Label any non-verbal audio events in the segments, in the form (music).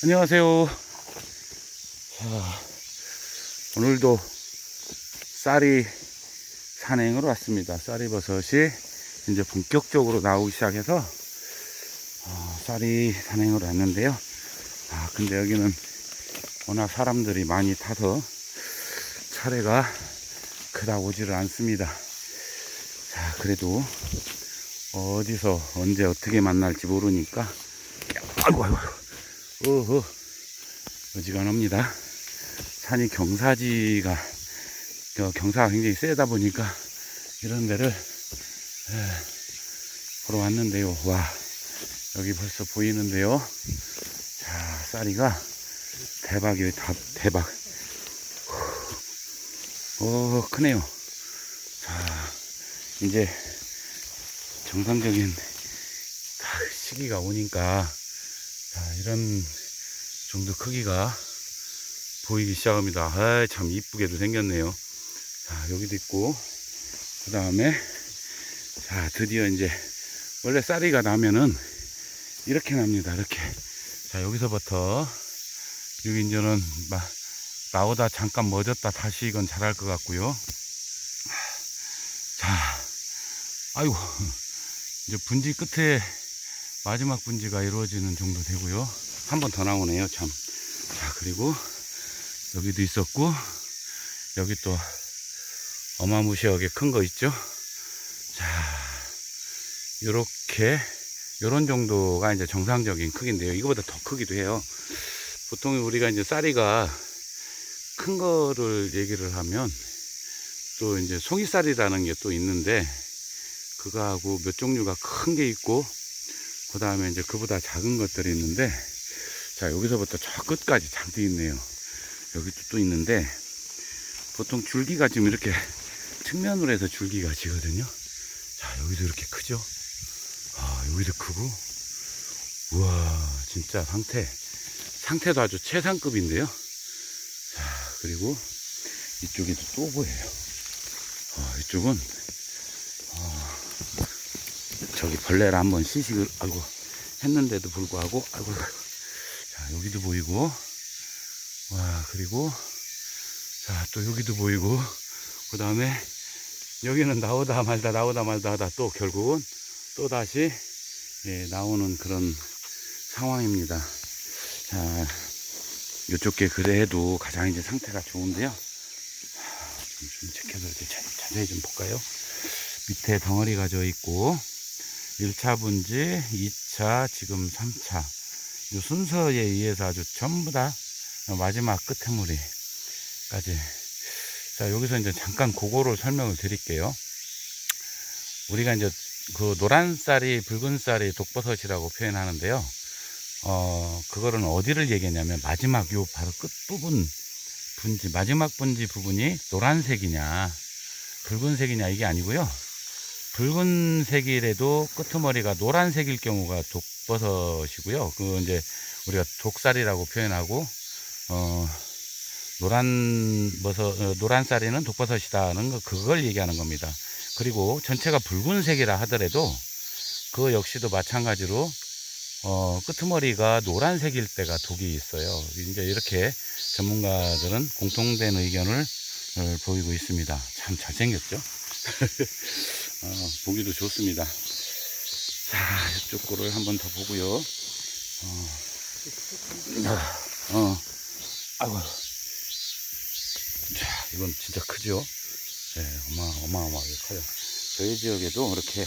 안녕하세요. 자, 오늘도 쌀이 산행으로 왔습니다. 쌀이 버섯이 이제 본격적으로 나오기 시작해서 어, 쌀이 산행으로 왔는데요. 아, 근데 여기는 워낙 사람들이 많이 타서 차례가 그닥 오지를 않습니다. 자, 그래도 어디서 언제 어떻게 만날지 모르니까 아이고 아이고. 어허. 어지간합니다. 산이 경사지가 저 경사가 굉장히 세다 보니까 이런 데를 에, 보러 왔는데요. 와 여기 벌써 보이는데요. 자 쌀이가 대박이에요. 다, 대박. 오 크네요. 자 이제 정상적인 다 시기가 오니까 자, 이런 정도 크기가 보이기 시작합니다. 아, 참 이쁘게도 생겼네요. 자, 여기도 있고, 그 다음에, 자, 드디어 이제, 원래 쌀이가 나면은, 이렇게 납니다. 이렇게. 자, 여기서부터, 여기 이제는, 마, 나오다 잠깐 멎었다 다시 이건 자랄 것 같고요. 자, 아이고, 이제 분지 끝에 마지막 분지가 이루어지는 정도 되고요. 한 번 더 나오네요, 참. 자, 그리고 여기도 있었고, 여기 또 어마무시하게 큰 거 있죠? 자, 요렇게, 요런 정도가 이제 정상적인 크기인데요. 이거보다 더 크기도 해요. 보통 우리가 이제 쌀이가 큰 거를 얘기를 하면 또 이제 송이쌀이라는 게 또 있는데, 그거하고 몇 종류가 큰 게 있고, 그 다음에 이제 그보다 작은 것들이 있는데, 자, 여기서부터 저 끝까지 잔뜩 있네요. 여기도 또 있는데, 보통 줄기가 지금 이렇게 측면으로 해서 줄기가 지거든요. 자, 여기도 이렇게 크죠? 아, 여기도 크고, 우와, 진짜 상태, 상태도 아주 최상급인데요. 자, 그리고 이쪽에도 또 보여요. 아, 이쪽은, 벌레를 한번 시식을, 아이고, 했는데도 불구하고, 아이고. 자, 여기도 보이고, 와, 그리고, 자, 또 여기도 보이고, 그 다음에, 여기는 나오다 말다, 나오다 말다 하다 또 결국은 또 다시, 예, 나오는 그런 상황입니다. 자, 이쪽 게 그래도 가장 이제 상태가 좋은데요. 자, 좀, 좀 지켜서 이렇게 자, 자세히 좀 볼까요? 밑에 덩어리가 져 있고, 1차 분지, 2차, 지금 3차. 이 순서에 의해서 아주 전부 다 마지막 끝에무리까지. 자, 여기서 이제 잠깐 그거를 설명을 드릴게요. 우리가 이제 그 노란 쌀이 붉은 쌀이 독버섯이라고 표현하는데요. 어, 그거는 어디를 얘기하냐면 마지막 요 바로 끝부분 분지, 마지막 분지 부분이 노란색이냐, 붉은색이냐 이게 아니고요. 붉은색이라도 끄트머리가 노란색일 경우가 독버섯이고요. 그 이제 우리가 독쌀이라고 표현하고 어 노란 버섯 어, 노란 쌀이는 독버섯이다는 거 그걸 얘기하는 겁니다. 그리고 전체가 붉은색이라 하더라도 그 역시도 마찬가지로 어 끄트머리가 노란색일 때가 독이 있어요. 이제 이렇게 전문가들은 공통된 의견을 어, 보이고 있습니다. 참 잘생겼죠? (laughs) 어, 보기도 좋습니다. 자, 이쪽 거를 한번 더 보고요. 어, 아, 어, 아이고. 자, 이건 진짜 크죠? 네, 어마, 어마어마하게 커요. 저희 지역에도 이렇게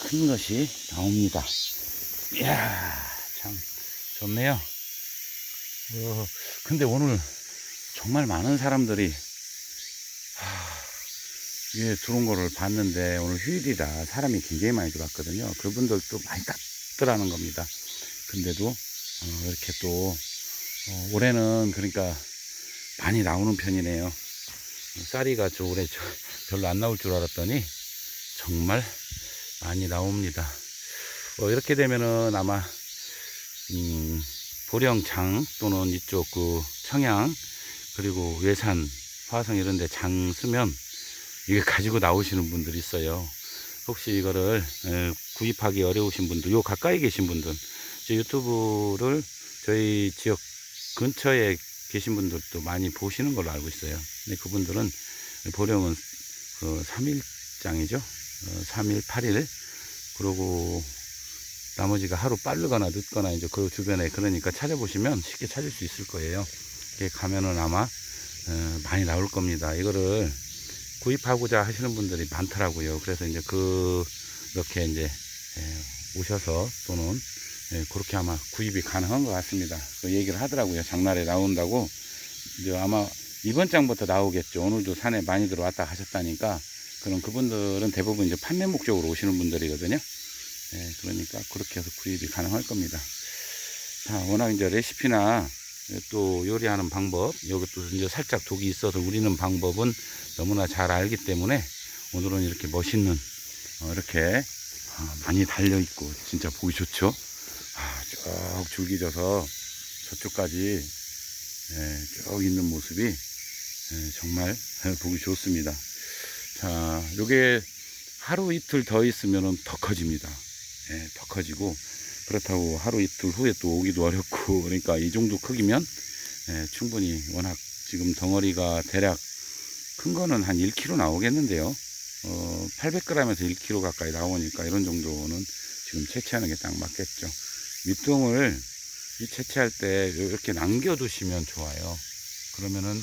큰 것이 나옵니다. 이야, 참, 좋네요. 어, 근데 오늘 정말 많은 사람들이 위에 들어온 거를 봤는데 오늘 휴일이라 사람이 굉장히 많이 들어왔거든요. 그분들도 많이 땄더라는 겁니다. 근데도 어, 이렇게 또 어, 올해는 그러니까 많이 나오는 편이네요. 어, 쌀이가 저 올해 저, 별로 안 나올 줄 알았더니 정말 많이 나옵니다. 어, 이렇게 되면은 아마 음, 보령장 또는 이쪽 그 청양 그리고 외산 화성 이런 데 장 쓰면 이게 가지고 나오시는 분들이 있어요. 혹시 이거를 에, 구입하기 어려우신 분들, 요 가까이 계신 분들, 제 유튜브를 저희 지역 근처에 계신 분들도 많이 보시는 걸로 알고 있어요. 근데 그분들은 보령은 그 3일장이죠. 어, 3일, 8일. 그러고 나머지가 하루 빠르거나 늦거나 이제 그 주변에 그러니까 찾아보시면 쉽게 찾을 수 있을 거예요. 이렇게 가면은 아마 어, 많이 나올 겁니다. 이거를 구입하고자 하시는 분들이 많더라고요. 그래서 이제 그 이렇게 이제 예, 오셔서 또는 예, 그렇게 아마 구입이 가능한 것 같습니다. 그 얘기를 하더라고요. 장날에 나온다고. 이제 아마 이번 장부터 나오겠죠. 오늘도 산에 많이 들어왔다 하셨다니까. 그럼 그분들은 대부분 이제 판매 목적으로 오시는 분들이거든요. 예, 그러니까 그렇게 해서 구입이 가능할 겁니다. 자, 워낙 이제 레시피나 또 요리하는 방법, 이것도 이제 살짝 독이 있어서 우리는 방법은 너무나 잘 알기 때문에 오늘은 이렇게 멋있는, 어, 이렇게 아, 많이 달려 있고 진짜 보기 좋죠. 아, 쭉 줄기져서 저쪽까지 예, 쭉 있는 모습이 예, 정말 (laughs) 보기 좋습니다. 자, 요게 하루 이틀 더 있으면 더 커집니다. 예, 더 커지고 그렇다고 하루 이틀 후에 또 오기도 어렵고 (laughs) 그러니까 이 정도 크기면 예, 충분히 워낙 지금 덩어리가 대략 큰 거는 한 1kg 나오겠는데요. 어, 800g에서 1kg 가까이 나오니까 이런 정도는 지금 채취하는 게 딱 맞겠죠. 밑동을 이 채취할 때 이렇게 남겨두시면 좋아요. 그러면은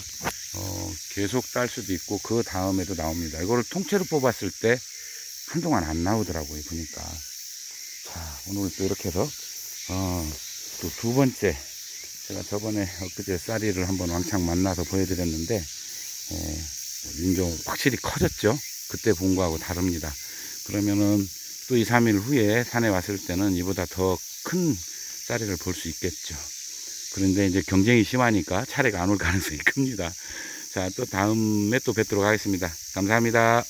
어, 계속 딸 수도 있고 그 다음에도 나옵니다. 이거를 통째로 뽑았을 때 한동안 안 나오더라고요. 보니까. 자, 오늘 또 이렇게 해서 어, 또 두 번째 제가 저번에 엊그제 쌀이를 한번 왕창 만나서 보여드렸는데 어, 인종 확실히 커졌죠. 그때 본 거하고 다릅니다. 그러면은 또 2, 3일 후에 산에 왔을 때는 이보다 더 큰 쌀이를 볼 수 있겠죠. 그런데 이제 경쟁이 심하니까 차례가 안 올 가능성이 (laughs) 큽니다. 자, 또 다음에 또 뵙도록 하겠습니다. 감사합니다.